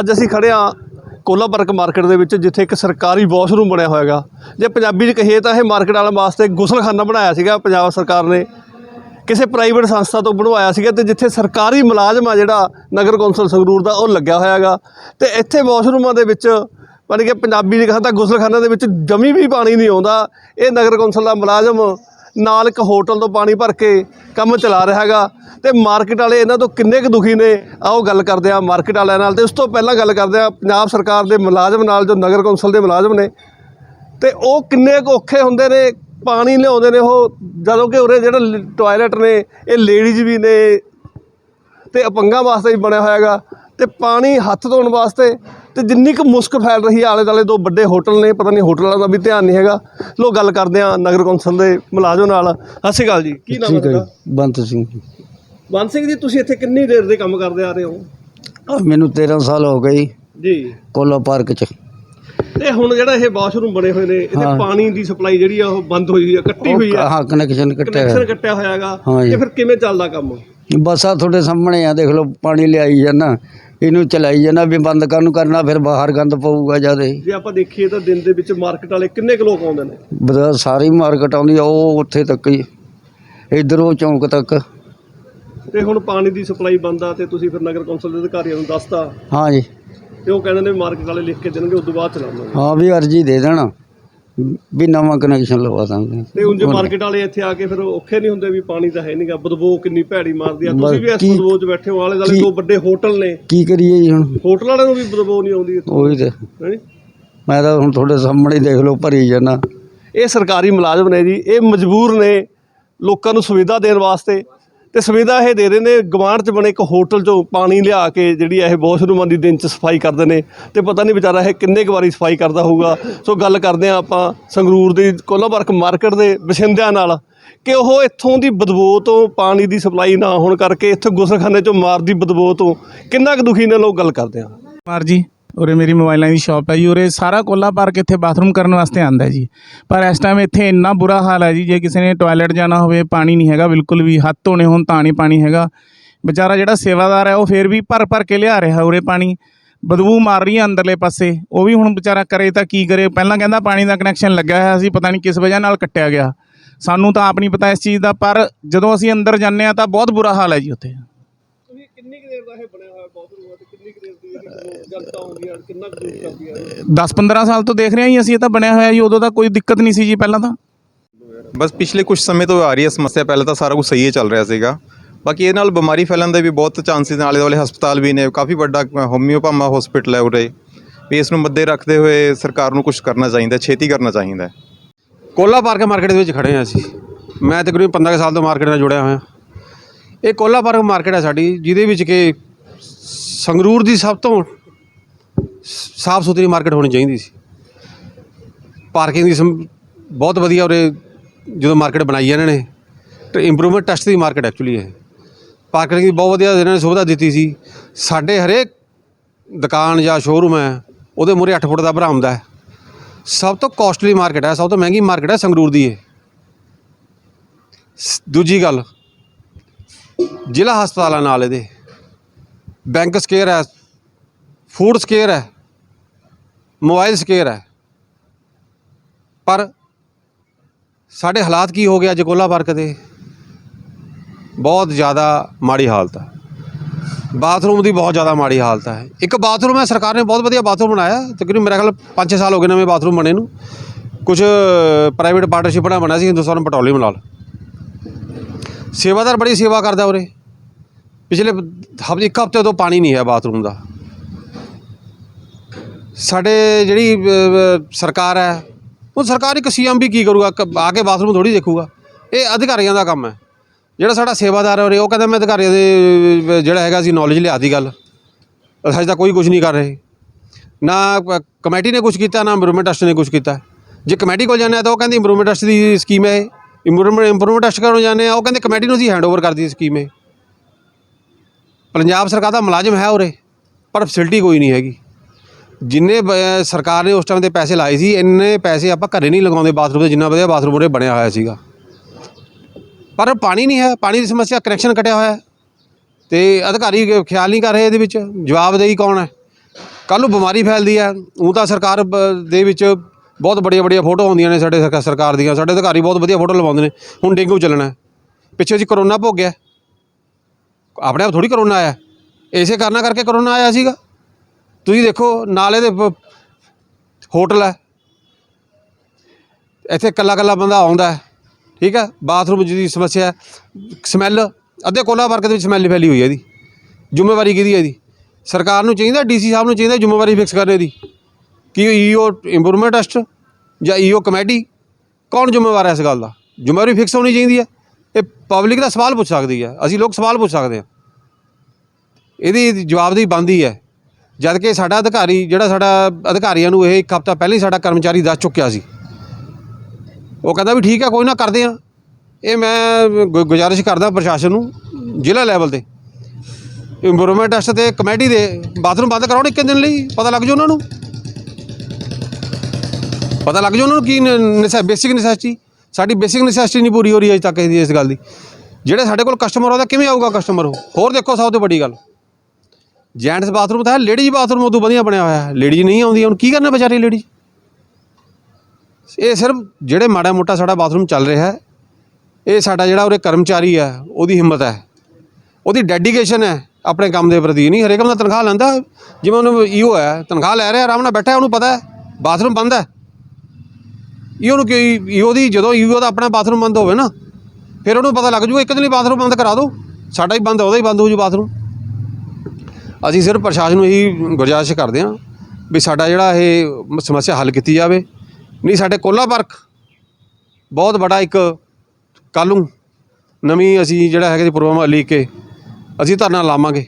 ਅੱਜ ਅਸੀਂ ਖੜੇ ਆ ਕੋਲਾ ਪਾਰਕ ਮਾਰਕੀਟ ਦੇ ਵਿੱਚ, ਜਿੱਥੇ ਇੱਕ ਸਰਕਾਰੀ ਵਾਸ਼ਰੂਮ ਬਣਿਆ ਹੋਇਆਗਾ ਜੇ ਪੰਜਾਬੀ 'ਚ ਕਹੀਏ ਤਾਂ ਇਹ ਮਾਰਕੀਟ ਵਾਲਿਆਂ ਵਾਸਤੇ ਗੁਸਲਖਾਨਾ ਬਣਾਇਆ ਸੀਗਾ, ਪੰਜਾਬ ਸਰਕਾਰ ਨੇ। ਕਿਸੇ ਪ੍ਰਾਈਵੇਟ ਸੰਸਥਾ ਤੋਂ ਬਣਵਾਇਆ ਸੀਗਾ ਤੇ ਜਿੱਥੇ ਸਰਕਾਰੀ ਮੁਲਾਜ਼ਮ ਆ ਜਿਹੜਾ ਨਗਰ ਕੌਂਸਲ ਸੰਗਰੂਰ ਦਾ, ਉਹ ਲੱਗਿਆ ਹੋਇਆਗਾ ਤੇ ਇੱਥੇ ਵਾਸ਼ਰੂਮਾਂ ਦੇ ਵਿੱਚ ਮਤਲਬ ਕਿ ਪੰਜਾਬੀ ਦੀ ਕਹਾਂ ਤਾਂ ਗੁਸਲਖਾਨਾ ਦੇ ਵਿੱਚ ਜਮੀ ਵੀ ਪਾਣੀ ਨਹੀਂ ਆਉਂਦਾ। ਇਹ ਨਗਰ ਕੌਂਸਲ ਦਾ ਮੁਲਾਜ਼ਮ ਨਾਲ ਇੱਕ ਹੋਟਲ ਤੋਂ ਪਾਣੀ ਭਰ ਕੇ ਕੰਮ ਚਲਾ ਰਿਹਾ ਹੈਗਾ। ਤੇ ਮਾਰਕੀਟ ਵਾਲੇ ਇਹਨਾਂ ਤੋਂ ਕਿੰਨੇ ਕੁ ਦੁਖੀ ਨੇ? ਆਓ ਗੱਲ ਕਰਦੇ ਆ ਮਾਰਕੀਟ ਵਾਲਿਆਂ ਨਾਲ ਤੇ ਉਸ ਤੋਂ ਪਹਿਲਾਂ ਗੱਲ ਕਰਦੇ ਆ ਪੰਜਾਬ ਸਰਕਾਰ ਦੇ ਮੁਲਾਜ਼ਮ ਨਾਲ ਜੋ ਨਗਰ ਕੌਂਸਲ ਦੇ ਮੁਲਾਜ਼ਮ ਨੇ। ਤੇ ਉਹ ਕਿੰਨੇ ਕੁ ਔਖੇ ਹੁੰਦੇ ਨੇ, ਪਾਣੀ ਲਿਆਉਂਦੇ ਨੇ ਉਹ, ਜਦੋਂ ਕਿ ਉਰੇ ਜਿਹੜਾ ਟਾਇਲਟ ਨੇ, ਇਹ ਲੇਡੀਜ਼ ਵੀ ਨੇ ਤੇ ਅਪੰਗਾਂ ਵਾਸਤੇ ਵੀ ਬਣਿਆ ਹੋਇਆ ਹੈਗਾ ਤੇ ਪਾਣੀ ਹੱਥ ਧੋਣ ਵਾਸਤੇ ਤੇ ਜਿੰਨੀ ਕੁ ਮੁਸ਼ਕ ਫੈਲ ਰਹੀ ਹੈ ਆਲੇ ਦੁਆਲੇ ਦੋ ਵੱਡੇ ਹੋਟਲ ਨੇ, ਪਤਾ ਨਹੀਂ ਹੋਟਲਾਂ ਦਾ ਵੀ ਧਿਆਨ ਨਹੀਂ ਹੈਗਾ। ਲੋ ਗੱਲ ਕਰਦੇ ਆ ਨਗਰ ਕੌਂਸਲ ਦੇ ਮੁਲਾਜ਼ਮ ਨਾਲ। ਸਤਿ ਸ਼੍ਰੀ ਅਕਾਲ ਜੀ। ਕੀ ਨਾਮ ਹੈ ਬੰਤ ਸਿੰਘ ਬੰਦ ਸਿੰਘ ਜੀ ਤੁਸੀਂ ਇੱਥੇ ਕਿੰਨੀ ਦੇਰ ਦੇ ਕੰਮ ਕਰਦੇ ਆ ਰਹੇ ਹੋ? ਆਹ ਮੈਨੂੰ 13 ਸਾਲ ਹੋ ਗਏ ਜੀ, ਜੀ। ਕੋਲਾ ਪਾਰਕ ਚ। ਤੇ ਹੁਣ ਜਿਹੜਾ ਇਹ ਵਾਸ਼ਰੂਮ ਬਣੇ ਹੋਏ ਨੇ ਹਾਂ। ਪਾਣੀ ਦੀ ਸਪਲਾਈ ਜਿਹੜੀ ਆ ਉਹ ਬੰਦ ਹੋਈ ਹੋਈ ਆ ਕੱਟੀ ਹੋਈ ਆ। ਹਾਂ ਕਨੈਕਸ਼ਨ ਕੱਟਿਆ ਕਨੈਕਸ਼ਨ ਹੋਇਆ। ਕੱਟਿਆ ਹੋਇਆ ਹੈਗਾ। ਹਾਂ ਜੀ। ਤੇ ਫਿਰ ਕਿਵੇਂ ਚੱਲਦਾ ਕੰਮ? ਬਸ ਆ ਤੁਹਾਡੇ ਸਾਹਮਣੇ ਆ ਦੇਖ ਲਓ ਪਾਣੀ ਲਿਆਈ ਜਾਣਾ ਇਹਨੂੰ ਚਲਾਈ ਜਾਣਾ ਵੀ ਬੰਦ ਕਾਹਨੂੰ ਕਰਨਾ ਫਿਰ ਬਾਹਰ ਗੰਦ ਪਊਗਾ ਜਿਆਦੇ। ਜੇ ਆਪਾਂ ਦੇਖੀਏ ਤਾਂ ਦਿਨ ਦੇ ਵਿੱਚ ਮਾਰਕੀਟ ਵਾਲੇ ਕਿੰਨੇ ਕੁ ਲੋਕ ਆਉਂਦੇ ਨੇ? ਬਦਾ ਸਾਰੀ ਮਾਰਕੀਟ ਆਉਂਦੀ ਆ ਉਹ ਉੱਥੇ ਤੱਕ ਹੀ ਇਧਰੋਂ ਚੌਂਕ ਤੱਕ। ਤੇ ਹੁਣ ਪਾਣੀ ਦੀ ਸਪਲਾਈ ਬੰਦ ਆ ਤੇ ਤੁਸੀਂ ਫਿਰ ਨਗਰ ਕੌਂਸਲ ਦੇ ਅਧਿਕਾਰੀਆਂ ਨੂੰ ਦੱਸਤਾ। ਹਾਂ ਜੀ। ਤੇ ਉਹ ਕਹਿੰਦੇ ਨੇ ਮਾਰਕੀਟ ਵਾਲੇ ਲਿਖ ਕੇ ਦੇਣਗੇ ਉਸ ਤੋਂ ਬਾਅਦ ਚਲਾਵਾਂਗੇ ਹਾਂ ਵੀ ਅਰਜੀ ਦੇ ਦੇਣਾ ਵੀ ਨਵਾਂ ਕਨੈਕਸ਼ਨ ਲਵਾ ਦਾਂਗੇ। ਤੇ ਉਂਝ ਮਾਰਕੀਟ ਵਾਲੇ ਇੱਥੇ ਆ ਕੇ ਫਿਰ ਔਖੇ ਨਹੀਂ ਹੁੰਦੇ ਵੀ ਪਾਣੀ ਤਾਂ ਹੈ ਨਹੀਂਗਾ ਬਦਬੂ ਕਿੰਨੀ ਭੈੜੀ ਮਾਰਦੀ ਆ। ਤੁਸੀਂ ਵੀ ਇਸ ਬਦਬੂ 'ਚ ਬੈਠੇ ਹੋ ਆਲੇ ਦੁਆਲੇ ਦੋ ਵੱਡੇ ਹੋਟਲ ਨੇ। ਕੀ ਕਰੀਏ ਜੀ ਹੁਣ? ਹੋਟਲ ਵਾਲਿਆਂ ਨੂੰ ਵੀ ਬਦਬੂ ਨਹੀਂ ਆਉਂਦੀ ਇੱਥੋਂ। ਉਹੀ ਤੇ? ਮੈਂ ਤਾਂ ਹੁਣ ਤੁਹਾਡੇ ਸਾਹਮਣੇ ਹੀ ਦੇਖ ਲਓ ਭਰੀ ਜਾਣਾ ਇਹ ਸਰਕਾਰੀ ਮੁਲਾਜ਼ਮ ਨੇ ਜੀ ਇਹ ਮਜਬੂਰ ਨੇ ਲੋਕਾਂ ਨੂੰ ਸੁਵਿਧਾ ਦੇਣ ਵਾਸਤੇ। ਤੇ ਸੁਵਿਧਾ ਇਹ ਦੇ ਰਹੇ ਨੇ ਗਵਾਂਢ 'ਚ ਬਣੇ ਇੱਕ ਹੋਟਲ 'ਚੋਂ ਪਾਣੀ ਲਿਆ ਕੇ ਜਿਹੜੀ ਇਹ ਵਾਸ਼ਰੂਮਾਂ ਦੀ ਦਿਨ 'ਚ ਸਫ਼ਾਈ ਕਰਦੇ ਨੇ ਤੇ ਪਤਾ ਨਹੀਂ ਵਿਚਾਰਾ ਇਹ ਕਿੰਨੇ ਕੁ ਵਾਰੀ ਸਫ਼ਾਈ ਕਰਦਾ ਹੋਊਗਾ। ਸੋ ਗੱਲ ਕਰਦੇ ਆ ਆਪਾਂ ਸੰਗਰੂਰ ਦੀ ਕੋਲਾਬਰਕ ਮਾਰਕੀਟ ਦੇ ਵਸਿੰਦਿਆਂ ਨਾਲ ਕਿ ਉਹ ਇੱਥੋਂ ਦੀ ਬਦਬੂ ਤੋਂ ਪਾਣੀ ਦੀ ਸਪਲਾਈ ਨਾ ਹੋਣ ਕਰਕੇ ਇੱਥੇ ਗੁਸਲਖਾਨੇ 'ਚੋਂ ਮਾਰਦੀ ਬਦਬੂ ਤੋਂ ਕਿੰਨਾ ਕੁ ਦੁਖੀ ਨੇ ਲੋਕ, ਗੱਲ ਕਰਦੇ ਆ ਕੁਮਾਰ ਜੀ। ਉਰੇ ਮੇਰੀ ਮੋਬਾਈਲਾਂ ਦੀ ਸ਼ਾਪ ਹੈ ਜੀ, ਉਰੇ ਸਾਰਾ ਕੋਲਾ ਪਾਰਕ ਇੱਥੇ ਬਾਥਰੂਮ ਕਰਨ ਵਾਸਤੇ ਆਂਦਾ ਜੀ। ਪਰ ਇਸ ਟਾਈਮ ਇੱਥੇ ਇੰਨਾ ਬੁਰਾ ਹਾਲ ਹੈ ਜੀ, ਜੇ ਕਿਸੇ ਨੇ ਟਾਇਲਟ ਜਾਣਾ ਹੋਵੇ, ਪਾਣੀ ਨਹੀਂ ਹੈਗਾ, ਬਿਲਕੁਲ ਵੀ ਹੱਥ ਧੋਣੇ ਹੋਣ ਤਾਂ ਨਹੀਂ ਪਾਣੀ ਹੈਗਾ। ਵਿਚਾਰਾ ਜਿਹੜਾ ਸੇਵਾਦਾਰ ਹੈ, ਉਹ ਫੇਰ ਵੀ ਭਰ ਭਰ ਕੇ ਲਿਆ ਰਿਹਾ ਉਰੇ ਪਾਣੀ। ਬਦਬੂ ਮਾਰ ਰਹੀ ਹੈ ਅੰਦਰਲੇ ਪਾਸੇ। ਉਹ ਵੀ ਹੁਣ ਵਿਚਾਰਾ ਕਰੇ ਤਾਂ ਕੀ ਕਰੇ? ਪਹਿਲਾਂ ਕਹਿੰਦਾ ਪਾਣੀ ਦਾ ਕਨੈਕਸ਼ਨ ਲੱਗਿਆ ਹੋਇਆ ਸੀ, ਪਤਾ ਨਹੀਂ ਕਿਸ ਵਜ੍ਹਾ ਨਾਲ ਕੱਟਿਆ ਗਿਆ। ਸਾਨੂੰ ਤਾਂ ਆਪ ਨਹੀਂ ਪਤਾ ਇਸ ਚੀਜ਼ ਦਾ, ਪਰ ਜਦੋਂ ਅਸੀਂ ਅੰਦਰ ਜਾਂਦੇ ਆ ਤਾਂ ਬਹੁਤ ਬੁਰਾ ਹਾਲ ਹੈ ਜੀ ਉੱਥੇ। ਦੇਰ ਦਾ ਇਹ ਬਣਿਆ ਹੋਇਆ ਬਾਥਰੂਮ ਤੇ ਕਿੰਨੀ ਕੁ ਦੇਰ ਦੀ ਜਿਹੜੀ ਜਨਤਾ ਆਉਂਦੀ ਆ ਕਿੰਨਾ ਕੁ ਯੂਜ਼ ਕਰਦੀ ਆ? 10-15 ਸਾਲ ਤੋਂ ਦੇਖ ਰਹੇ ਹਾਂ ਜੀ ਅਸੀਂ ਇਹ ਤਾਂ ਬਣਿਆ ਹੋਇਆ ਜੀ ਉਦੋਂ ਤਾਂ ਕੋਈ ਦਿੱਕਤ ਨਹੀਂ ਸੀ ਜੀ ਪਹਿਲਾਂ ਤਾਂ। ਬਸ ਪਿਛਲੇ ਕੁਝ ਸਮੇਂ ਤੋਂ ਆ ਰਹੀ ਹੈ ਸਮੱਸਿਆ ਪਹਿਲਾਂ ਤਾਂ ਸਾਰਾ ਕੁਝ ਸਹੀ ਹੀ ਚੱਲ ਰਿਹਾ ਸੀਗਾ। ਬਾਕੀ ਇਹ ਨਾਲ ਬਿਮਾਰੀ ਫੈਲਣ ਦੇ ਵੀ ਬਹੁਤ ਚਾਂਸਿਸ ਨੇ ਆਲੇ ਦੁਆਲੇ ਹਸਪਤਾਲ ਵੀ ਨੇ ਕਾਫੀ ਵੱਡਾ ਹੋਮਿਓਪਾਮਾ ਹਸਪੀਟਲ ਹੈ ਉਰੇ। ਵੀ ਇਸ ਨੂੰ ਮੱਦੇ ਰੱਖਦੇ ਹੋਏ ਸਰਕਾਰ ਨੂੰ ਕੁਝ ਕਰਨਾ ਚਾਹੀਦਾ ਛੇਤੀ ਕਰਨਾ ਚਾਹੀਦਾ। ਕੋਲਾ ਪਾਰਕ ਮਾਰਕੀਟ ਦੇ ਵਿੱਚ ਖੜੇ ਹਾਂ ਅਸੀਂ। ਮੈਂ ਤਕਰੀਬਨ 15 ਕੁ ਸਾਲ ਤੋਂ ਮਾਰਕੀਟ ਨਾਲ ਜੁੜਿਆ ਹੋਇਆ। ਇਹ ਕੋਲਾ ਪਾਰਕ ਮਾਰਕੀਟ ਹੈ ਸਾਡੀ, ਜਿਹਦੇ ਵਿੱਚ ਕਿ ਸੰਗਰੂਰ ਦੀ ਸਭ ਤੋਂ ਸਾਫ਼ ਸੁਥਰੀ ਮਾਰਕੀਟ ਹੋਣੀ ਚਾਹੀਦੀ ਸੀ। ਪਾਰਕਿੰਗ ਦੀ ਸਮ- ਬਹੁਤ ਵਧੀਆ ਉਰੇ ਜਦੋਂ ਮਾਰਕੀਟ ਬਣਾਈ ਹੈ ਇਹਨਾਂ ਨੇ, ਤੇ ਇੰਪਰੂਵਮੈਂਟ ਟੈਸਟ ਦੀ ਮਾਰਕੀਟ ਐਕਚੁਅਲੀ ਹੈ ਪਾਰਕਿੰਗ ਦੀ ਬਹੁਤ ਵਧੀਆ ਇਹਨਾਂ ਨੇ ਸੁਵਿਧਾ ਦਿੱਤੀ ਸੀ। ਸਾਡੇ ਹਰੇਕ ਦੁਕਾਨ ਜਾਂ ਸ਼ੋਰੂਮ ਹੈ, ਉਹਦੇ ਮੂਹਰੇ 8 ਫੁੱਟ ਦਾ ਬਰਾਮਦਾ ਹੈ। ਸਭ ਤੋਂ ਕਾਸਟਲੀ ਮਾਰਕੀਟ ਹੈ, ਸਭ ਤੋਂ ਮਹਿੰਗੀ ਮਾਰਕੀਟ ਹੈ ਸੰਗਰੂਰ ਦੀ ਇਹ। ਸ- ਦੂਜੀ ਗੱਲ ਜ਼ਿਲ੍ਹਾ ਹਸਪਤਾਲਾਂ ਨਾਲ ਇਹਦੇ। ਬੈਂਕ ਸਕੇਅਰ ਹੈ, ਫੂਡ ਸਕੇਅਰ ਹੈ, ਮੋਬਾਈਲ ਸਕੇਅਰ ਹੈ। ਪਰ ਸਾਡੇ ਹਾਲਾਤ ਕੀ ਹੋ ਗਿਆ ਅੱਜ ਕੋਲਾ ਪਾਰਕ ਦੇ? ਬਹੁਤ ਜ਼ਿਆਦਾ ਮਾੜੀ ਹਾਲਤ ਹੈ। ਬਾਥਰੂਮ ਦੀ ਬਹੁਤ ਜ਼ਿਆਦਾ ਮਾੜੀ ਹਾਲਤ ਹੈ। ਇੱਕ ਬਾਥਰੂਮ ਹੈ, ਸਰਕਾਰ ਨੇ ਬਹੁਤ ਵਧੀਆ ਬਾਥਰੂਮ ਬਣਾਇਆ। ਤਕਰੀਬਨ ਮੇਰੇ ਖਿਆਲ 5-6 ਸਾਲ ਹੋ ਗਏ ਨਵੇਂ ਬਾਥਰੂਮ ਬਣੇ ਨੂੰ। ਕੁਝ ਪ੍ਰਾਈਵੇਟ ਪਾਰਟਨਰਸ਼ਿਪ ਨਾਲ ਬਣਿਆ ਸੀ, ਹਿੰਦੁਸਤਾਨ ਪੈਟਰੋਲੀਅਮ ਨਾਲ। ਸੇਵਾਦਾਰ ਬੜੀ ਸੇਵਾ ਕਰਦਾ ਉਰੇ। ਪਿਛਲੇ ਹਫ਼ਤੇ, ਇੱਕ ਹਫ਼ਤੇ ਤੋਂ ਪਾਣੀ ਨਹੀਂ ਹੈ ਬਾਥਰੂਮ ਦਾ। ਸਾਡੇ ਜਿਹੜੀ ਸਰਕਾਰ ਹੈ ਉਹ ਸਰਕਾਰ ਇੱਕ ਸੀਐਮ ਵੀ ਕੀ ਕਰੂਗਾ? ਆ ਕੇ ਬਾਥਰੂਮ ਥੋੜੀ ਦੇਖੂਗਾ। ਇਹ ਅਧਿਕਾਰੀਆਂ ਦਾ ਕੰਮ ਹੈ। ਜਿਹੜਾ ਸਾਡਾ ਸੇਵਾਦਾਰ ਹੈ ਉਰੇ, ਉਹ ਕਹਿੰਦਾ ਮੈਂ ਅਧਿਕਾਰੀਆਂ ਦੇ ਜਿਹੜਾ ਹੈਗਾ ਸੀ ਨੌਲੇਜ ਲਿਆਤੀ ਗੱਲ। ਹਜੇ ਤਾਂ ਕੋਈ ਕੁਝ ਨਹੀਂ ਕਰ ਰਹੇ। ਨਾ ਕਮੇਟੀ ਨੇ ਕੁਝ ਕੀਤਾ, ਨਾ ਇੰਪਰੂਵਮੈਂਟ ਟਰਸਟ ਨੇ ਕੁਝ ਕੀਤਾ। ਜੇ ਕਮੇਟੀ ਕੋਲ ਜਾਂਦੇ ਆ ਤਾਂ ਉਹ ਕਹਿੰਦੀ ਇੰਪਰੂਵਮੈਂਟ ਟਰਸਟ ਦੀ ਸਕੀਮ ਹੈ ਇੰਪਰੂਵਮੈਂਟ ਇੰਪਰੂਵਮੈਂਟ ਟੈਸਟ ਕਰਨ ਜਾਂਦੇ ਆ, ਉਹ ਕਹਿੰਦੇ ਕਮੇਟੀ ਨੂੰ ਅਸੀਂ ਹੈਂਡਓਵਰ ਕਰਦੀ ਸਕੀਮ ਹੈ ਪੰਜਾਬ ਸਰਕਾਰ ਦਾ ਮੁਲਾਜ਼ਮ ਹੈ ਉਰੇ, ਪਰ ਫੈਸਿਲਿਟੀ ਕੋਈ ਨਹੀਂ ਹੈਗੀ। ਜਿੰਨੇ ਸਰਕਾਰ ਨੇ ਉਸ ਟਾਈਮ ਦੇ ਪੈਸੇ ਲਾਏ ਸੀ, ਇੰਨੇ ਪੈਸੇ ਆਪਾਂ ਘਰੇ ਨਹੀਂ ਲਗਾਉਂਦੇ ਬਾਥਰੂਮ ਦੇ, ਜਿੰਨਾ ਵਧੀਆ ਬਾਥਰੂਮ ਉਰੇ ਬਣਿਆ ਹੋਇਆ ਸੀਗਾ। ਪਰ ਪਾਣੀ ਨਹੀਂ ਹੈ, ਪਾਣੀ ਦੀ ਸਮੱਸਿਆ ਕਨੈਕਸ਼ਨ ਕੱਟਿਆ ਹੋਇਆ ਹੈ। ਤੇ ਅਧਿਕਾਰੀ ਖਿਆਲ ਨਹੀਂ ਕਰ ਰਹੇ ਇਹਦੇ ਵਿੱਚ, ਜਵਾਬਦੇਹੀ ਕੌਣ ਹੈ? ਕੱਲ੍ਹ ਨੂੰ ਬਿਮਾਰੀ ਫੈਲਦੀ ਹੈ ਉਹ ਤਾਂ ਸਰਕਾਰ ਬ- ਦੇ ਵਿੱਚ ਬਹੁਤ ਬੜੀਆਂ ਬੜੀਆਂ ਫੋਟੋ ਆਉਂਦੀਆਂ ਨੇ ਸਾਡੇ ਸਰਕਾ- ਸਰਕਾਰ ਦੀਆਂ। ਸਾਡੇ ਅਧਿਕਾਰੀ ਬਹੁਤ ਵਧੀਆ ਫੋਟੋ ਲਵਾਉਂਦੇ ਨੇ। ਹੁਣ ਡੇਂਗੂ ਚੱਲਣਾ ਹੈ। ਪਿੱਛੇ ਜੀ ਕਰੋਨਾ ਭੋਗਿਆ ਆਪਣੇ ਆਪ ਥੋੜੀ ਕਰੋਨਾ ਆਇਆ। ਇਸੇ ਕਾਰਨਾਂ ਕਰਕੇ ਕਰੋਨਾ ਆਇਆ ਸੀਗਾ। ਤੁਸੀਂ ਦੇਖੋ, ਨਾਲੇ ਦੇ ਪ- ਹੋਟਲ ਹੈ। ਇੱਥੇ ਕੱਲਾ ਕੱਲਾ ਬੰਦਾ ਆਉਂਦਾ ਹੈ। ਠੀਕ ਹੈ? ਬਾਥਰੂਮ ਦੀ ਸਮੱਸਿਆ ਸਮੈਲ, ਅੱਧੇ ਕੋਲਾ ਵਰਗ ਦੇ ਵਿੱਚ ਸਮੈਲ ਫੈਲੀ ਹੋਈ ਹੈ ਇਹਦੀ। ਜ਼ਿੰਮੇਵਾਰੀ ਕਿਹਦੀ ਹੈ ਇਹਦੀ? ਸਰਕਾਰ ਨੂੰ ਚਾਹੀਦਾ, ਡੀਸੀ ਸਾਹਿਬ ਨੂੰ ਚਾਹੀਦਾ ਜ਼ਿੰਮੇਵਾਰੀ ਫਿਕਸ ਕਰਨੇ ਦੀ ਕਿ ਈਓ ਇੰਪਰੂਵਮੈਂਟ ਟੈਸਟ ਜਾਂ ਈਓ ਕਮੇਟੀ ਕੌਣ ਜ਼ਿੰਮੇਵਾਰ ਹੈ ਇਸ ਗੱਲ ਦਾ? ਜ਼ਿੰਮੇਵਾਰੀ ਫਿਕਸ ਹੋਣੀ ਚਾਹੀਦੀ ਹੈ। ਇਹ ਪਬਲਿਕ ਦਾ ਸਵਾਲ ਪੁੱਛ ਸਕਦੀ ਹੈ। ਅਸੀਂ ਲੋਕ ਸਵਾਲ ਪੁੱਛ ਸਕਦੇ ਹਾਂ। ਇਹਦੀ ਜਵਾਬਦੇਹੀ ਬਣਦੀ ਹੈ। ਜਦ ਕਿ ਸਾਡਾ ਅਧਿਕਾਰੀ, ਜਿਹੜਾ ਸਾਡਾ ਅਧਿਕਾਰੀਆਂ ਨੂੰ ਇਹ ਇੱਕ ਹਫ਼ਤਾ ਪਹਿਲਾਂ ਹੀ ਸਾਡਾ ਕਰਮਚਾਰੀ ਦੱਸ ਚੁੱਕਿਆ ਸੀ। ਉਹ ਕਹਿੰਦਾ ਵੀ ਠੀਕ ਹੈ, ਕੋਈ ਨਾ ਕਰਦੇ ਆ ਇਹ ਮੈਂ ਗੁ- ਗੁਜ਼ਾਰਿਸ਼ ਕਰਦਾ ਪ੍ਰਸ਼ਾਸਨ ਨੂੰ, ਜ਼ਿਲ੍ਹਾ ਲੈਵਲ ਤੇ। ਇੰਪਰੂਵਮੈਂਟ ਟੈਸਟ ਤੇ ਕਮੇਟੀ ਦੇ ਬਾਥਰੂਮ ਬੰਦ ਕਰਾਉਣ ਇੱਕ ਦਿਨ ਲਈ ਪਤਾ ਲੱਗ ਜਾਊ ਉਹਨਾਂ ਨੂੰ। ਪਤਾ ਲੱਗ ਜਾਊ ਉਹਨਾਂ ਨੂੰ ਕੀ ਬੇਸਿਕ ਨੈਸੈਸਿਟੀ। ਸਾਡੀ ਬੇਸਿਕ ਨੈਸੈਸਿਟੀ ਨਹੀਂ ਪੂਰੀ ਹੋ ਰਹੀ ਅਜੇ ਤੱਕ ਇਸ ਗੱਲ ਦੀ। ਜਿਹੜੇ ਸਾਡੇ ਕੋਲ ਕਸਟਮਰ ਆਉਂਦਾ ਕਿਵੇਂ ਆਊਗਾ ਕਸਟਮਰ ਉਹ? ਹੋਰ ਦੇਖੋ ਸਭ ਤੋਂ ਵੱਡੀ ਗੱਲ। ਜੈਂਟਸ ਬਾਥਰੂਮ ਤਾਂ ਹੈ ਲੇਡੀਜ਼ ਬਾਥਰੂਮ ਉਦੋਂ ਵਧੀਆ ਬਣਿਆ ਹੋਇਆ ਹੈ। ਲੇਡੀਜ਼ ਨਹੀਂ ਆਉਂਦੀ, ਹੁਣ ਕੀ ਕਰਨਾ ਵਿਚਾਰੀ ਲੇਡੀਜ਼ ਇਹ ਸਿਰਫ ਜਿਹੜੇ ਮਾੜਾ ਮੋਟਾ ਸਾਡਾ ਬਾਥਰੂਮ ਚੱਲ ਰਿਹਾ ਹੈ, ਇਹ ਸਾਡਾ ਜਿਹੜਾ ਉਹਦੇ ਕਰਮਚਾਰੀ ਹੈ, ਉਹਦੀ ਹਿੰਮਤ ਹੈ। ਉਹਦੀ ਡੈਡੀਕੇਸ਼ਨ ਹੈ, ਆਪਣੇ ਕੰਮ ਦੇ ਪ੍ਰਤੀ। ਨਹੀਂ, ਹਰੇਕ ਬੰਦਾ ਤਨਖਾਹ ਲੈਂਦਾ, ਜਿਵੇਂ ਉਹਨੂੰ ਈਓ ਹੈ, ਤਨਖਾਹ ਲੈ ਰਿਹਾ, ਆਰਾਮ ਨਾਲ ਬੈਠਾ ਉਹਨੂੰ ਪਤਾ ਹੈ ਬਾਥਰੂਮ ਬੰਦ ਹੈ। ਈਓ ਉਹਨੂੰ ਕਿ ਉਹਦੀ ਜਦੋਂ ਈਓ ਦਾ ਆਪਣਾ ਬਾਥਰੂਮ ਬੰਦ ਹੋਵੇ ਨਾ, ਫਿਰ ਉਹਨੂੰ ਪਤਾ ਲੱਗ ਜੂਗਾ, ਇੱਕ ਦਿਨ ਹੀ ਬਾਥਰੂਮ ਬੰਦ ਕਰਾ ਦਿਓ। ਸਾਡਾ ਹੀ ਬੰਦ ਉਹਦਾ ਹੀ ਬੰਦ ਹੋ ਜੂ ਬਾਥਰੂਮ ਅਸੀਂ ਸਿਰਫ ਪ੍ਰਸ਼ਾਸਨ ਨੂੰ ਇਹੀ ਗੁਜ਼ਾਰਿਸ਼ ਕਰਦੇ ਹਾਂ ਵੀ ਸਾਡਾ ਜਿਹੜਾ ਇਹ ਸਮੱਸਿਆ ਹੱਲ ਕੀਤੀ ਜਾਵੇ। ਨਹੀਂ, ਸਾਡੇ ਕੋਲਾ ਪਾਰਕ ਬਹੁਤ ਵੱਡਾ ਇੱਕ ਕੱਲ੍ਹ ਨਵੀਂ ਅਸੀਂ ਜਿਹੜਾ ਹੈਗਾ ਜੀ ਪ੍ਰੋਗਰਾਮ ਲੀਕ ਕੇ ਅਸੀਂ ਧਰਨਾ ਲਾਵਾਂਗੇ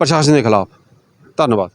ਪ੍ਰਸ਼ਾਸਨ ਦੇ ਖਿਲਾਫ। ਧੰਨਵਾਦ।